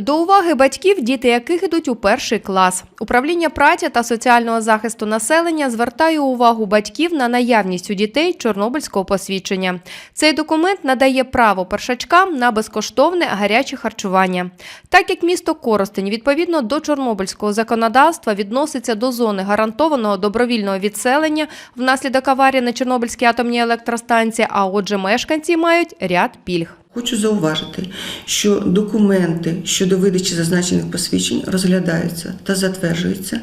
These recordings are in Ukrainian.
До уваги батьків, діти яких ідуть у перший клас. Управління праці та соціального захисту населення звертає увагу батьків на наявність у дітей чорнобильського посвідчення. Цей документ надає право першачкам на безкоштовне гаряче харчування. Так як місто Коростень відповідно до чорнобильського законодавства відноситься до зони гарантованого добровільного відселення внаслідок аварії на Чорнобильській атомній електростанції, а отже, мешканці мають ряд пільг. Хочу зауважити, що документи щодо видачі зазначених посвідчень розглядаються та затверджуються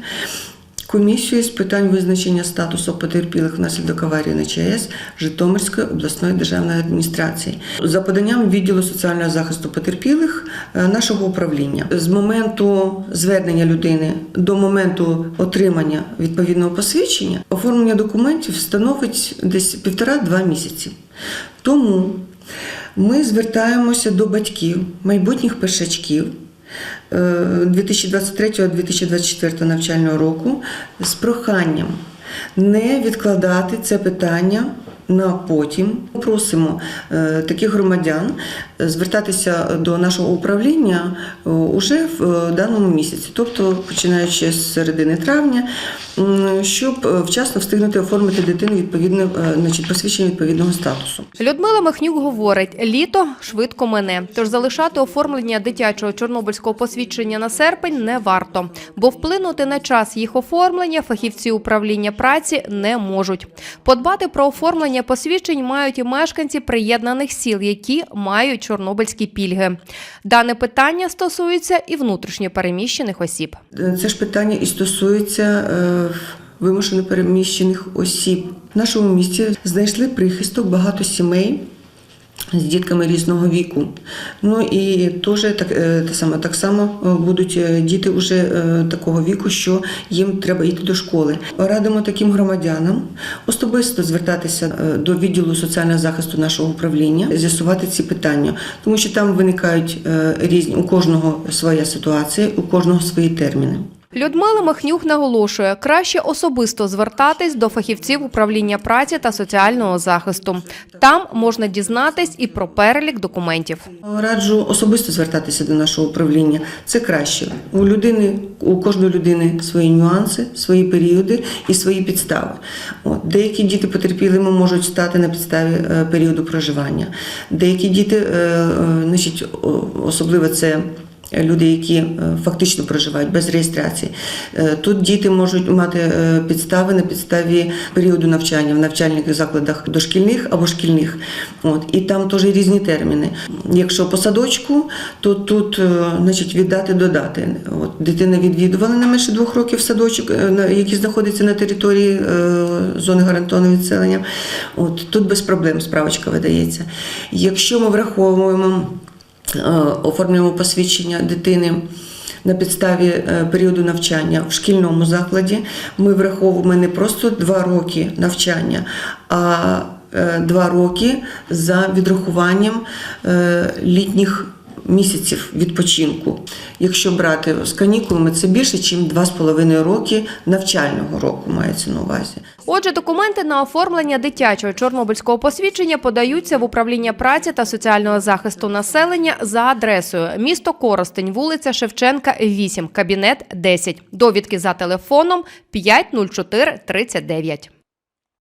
комісією з питань визначення статусу потерпілих внаслідок аварії на ЧАЕС Житомирської обласної державної адміністрації за поданням відділу соціального захисту потерпілих е, нашого управління. З моменту звернення людини до моменту отримання відповідного посвідчення оформлення документів становить десь півтора-два місяці. Тому ми звертаємося до батьків, майбутніх першачків е, 2023-2024 навчального року з проханням не відкладати це питання на потім. Просимо е, таких громадян е, звертатися до нашого управління е, уже в даному місяці, тобто починаючи з середини травня, щоб вчасно встигнути оформити дитину відповідне, значить, посвідчення відповідного статусу. Людмила Михнюк говорить, літо швидко мине, тож залишати оформлення дитячого чорнобильського посвідчення на серпень не варто, бо вплинути на час їх оформлення фахівці управління праці не можуть. Подбати про оформлення посвідчень мають і мешканці приєднаних сіл, які мають чорнобильські пільги. Дане питання стосується і внутрішньо переміщених осіб. Це ж питання і стосується е, вимушено переміщених осіб. В нашому місті знайшли прихисток багато сімей. З дітками різного віку. Ну і теж так, е, те саме, так само е, будуть е, діти вже такого віку, що їм треба йти до школи. Радимо таким громадянам особисто звертатися до відділу соціального захисту нашого управління, з'ясувати ці питання, тому що там виникають різні у кожного своя ситуація, у кожного свої терміни. Людмила Махнюк наголошує, краще особисто звертатись до фахівців управління праці та соціального захисту. Там можна дізнатись і про перелік документів. Раджу особисто звертатися до нашого управління. Це краще. У людини, у кожної людини свої нюанси, свої періоди і свої підстави. От. Деякі діти потерпілими можуть стати на підставі е, періоду проживання. Деякі діти, е, е, значить, особливо це. Люди, які е, фактично проживають без реєстрації, Е, тут діти можуть мати е, підстави на підставі періоду навчання в навчальних закладах дошкільних або шкільних. От і там теж різні терміни. Якщо по садочку, то тут е, значить віддати додати. От дитина відвідувала не менше двох років садочок, е, який знаходиться на території е, зони гарантованого відселення. От тут без проблем справочка видається. Якщо ми враховуємо е, оформлюємо посвідчення дитини. На підставі е, періоду навчання в шкільному закладі ми враховуємо не просто два роки навчання, а е, два роки за відрахуванням е, літніх місяців відпочинку. Якщо брати з канікулами, це більше, ніж 2,5 роки навчального року мається на увазі. Отже, документи на оформлення дитячого чорнобильського посвідчення подаються в управління праці та соціального захисту населення за адресою місто Коростень, вулиця Шевченка, 8, кабінет 10. Довідки за телефоном 504 39.